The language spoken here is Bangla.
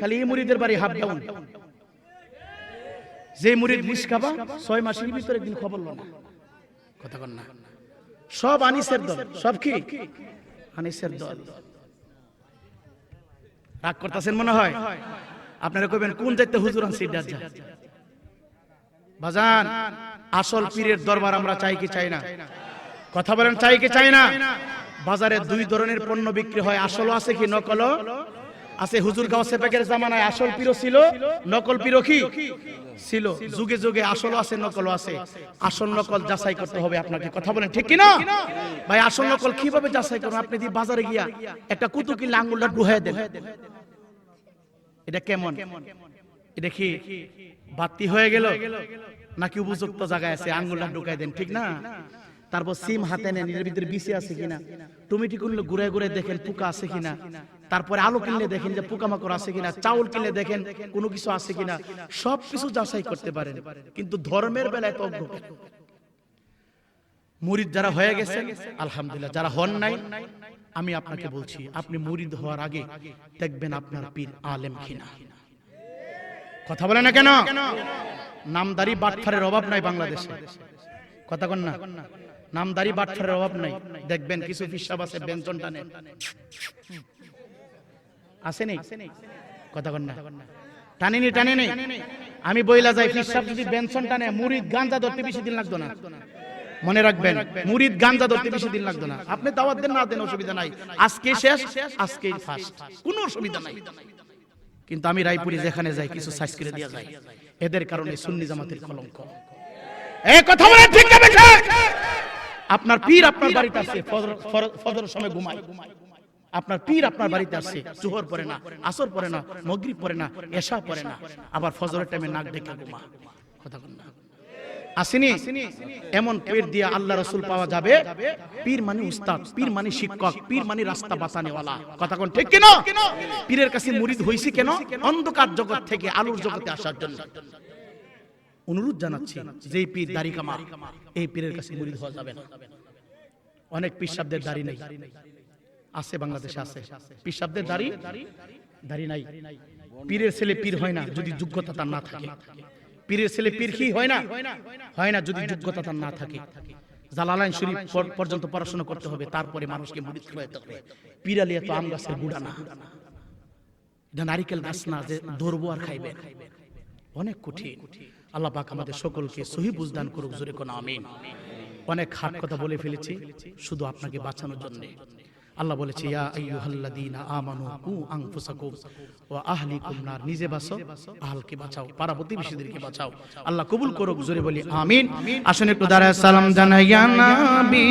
খালি এই মুরিদের বাড়ি হাফ ডাউন যে মুরিদ রিস খাবা, ছয় মাসের ভিতরে একদিন খবর লো না। কথা কন না। সব আনিসের দল। সব কি? আনিসের দল। রাগ করতেছেন মনে হয়? আপনারা কইবেন, কোন যাইতে হুজুর আনছি যা বাজান, আসল পীরের দরবার আমরা চাই কি চাই না? কথা বলেন, চাই কি চাই না? বাজারে দুই ধরনের পণ্য বিক্রি হয়। আসল আছে কি নকল আছে হুজুর গাঁও সেপেকের জামানায় আসল পীরও ছিল, নকল পীরও কি? ছিল। যুগে যুগে আসল আছে নকল আছে। আসল নকল যাচাই করতে হবে আপনাকে। কথা বলেন, ঠিক কি না ভাই, আসল নকল কীভাবে যাচাই করুন আপনি যদি বাজারে গিয়া একটা কুতু কিনলে আঙ্গুলটা ডুহাই দেন। এটা কেমন? এটা কি বাতি হয়ে গেল? নাকি উপযুক্ত জায়গায় আছে, আঙ্গুলটা ঢুকাই দেন, ঠিক না? তারপর সিম হাতে নেন এর ভিতরে বিসি আছে কিনা? টমেটো কিনলে ঘুরে ঘুরে দেখেন পোকা আছে কিনা? তারপরে আলু কিনলে দেখেন যে পোকামাকড় আছে কিনা? চাউল কিনলে দেখেন কোনো কিছু আছে কিনা? সব কিছু যাচাই করতে পারেন, কিন্তু ধর্মের বেলায় তো মুরিদ যারা হয়ে গেছে আলহামদুলিল্লাহ, যারা হন নাই, আমি আপনাকে বলছি, আপনি মুরিদ হওয়ার আগে দেখবেন আপনার পীর আলেম কিনা। কথা বলে না কেন? নামদারি বাটফারের অভাব নাই বাংলাদেশে। কথা কন না। নামদারি বাটফারের অভাব নাই। দেখবেন কিছু ফিসাব আছে ব্যঞ্জন টানে। আছে নেই? কথা কন না। টানেনি টানে নেই আমি বইলা যাই ফিসাব যদি ব্যঞ্জন টানে মুরিদ গাঞ্জা ধরতে বেশি দিন লাগতো না। মনে রাখবেন মুরিদ গাঞ্জা ধরতে বেশি দিন লাগতো না। আপনি দাওয়াত দেন না দেন অসুবিধা নাই। আজকে শেষ আজকেই ফার্স্ট কোনো অসুবিধা নাই। কিন্তু আমি রায়পুরে যেখানে যাই কিছু সাইজ করে দেওয়া যায় এদের কারণে সুন্নি জামাতের কলঙ্ক। এই কথা বলে ঠিক আপনার পীর আপনার বাড়িতে ফজর- ফজরের সময় ঘুমায়। আপনার পীর আপনার বাড়িতে আসছে জোহর পরে না আসর পরে না মগরিব পরে না এশা পরে না আবার ফজরের টাইমে নাক ডেকে ঘুমা কথা না আসেনি? এমন পীর দিয়ে আল্লাহ রসুল পাওয়া যাবে? পীর মানে উস্তাদ পীর মানে শিক্ষক পীর মানে রাস্তা বাঁচানেওয়ালা। কথা কোন ঠিক কেন? পীরের কাছে মুরিদ হইছি কেন? অন্ধকার জগৎ থেকে আলোর জগতে আসার জন্য। অনুরোধ জানাচ্ছি যে পীর দাড়ি কামা এই পীরের কাছে মুরিদ হওয়া যাবে না। অনেক পিসাবদের দাড়ি নেই। আছে বাংলাদেশে আছে পিসাবদের দাড়ি দাড়ি নাই। পীরের ছেলে পীর হয় না যদি যোগ্যতা তার না থাকে। পীরের ছেলে পীর কি হয় না? হয় না? যদি যোগ্যতা তার না থাকে। জালালাইন শরীফ পর্যন্ত পড়াশোনা করতে হবে তারপরে মানুষকে মুরিদ খাওয়াতে হবে। পীরালিয়া তো আম গাছের গুড়া না। এটা নারিকেল গাছ না যে ধরবো আর খাইবে। অনেক কঠিন। আল্লাহ পাক আমাদের সকলকে সহি বুঝদান করুক জোরে কোন আমিন। অনেক হাট কথা বলে ফেলেছি শুধু আপনাকে বাঁচানোর জন্য। আল্লাহ বলেছে ইয়া আইয়ুহাল্লাযীনা আমানু কু আনফুসাকুম ওয়া আহলিকুম নার নিজে বাঁচো আহলকে বাঁচাও পাড়া প্রতিবেশীদেরকে বাঁচাও। আল্লাহ কবুল করুক জোরে বলি আমিন। আসুন একটু দাঁড়ায় সালাম জানাইয়া নবী।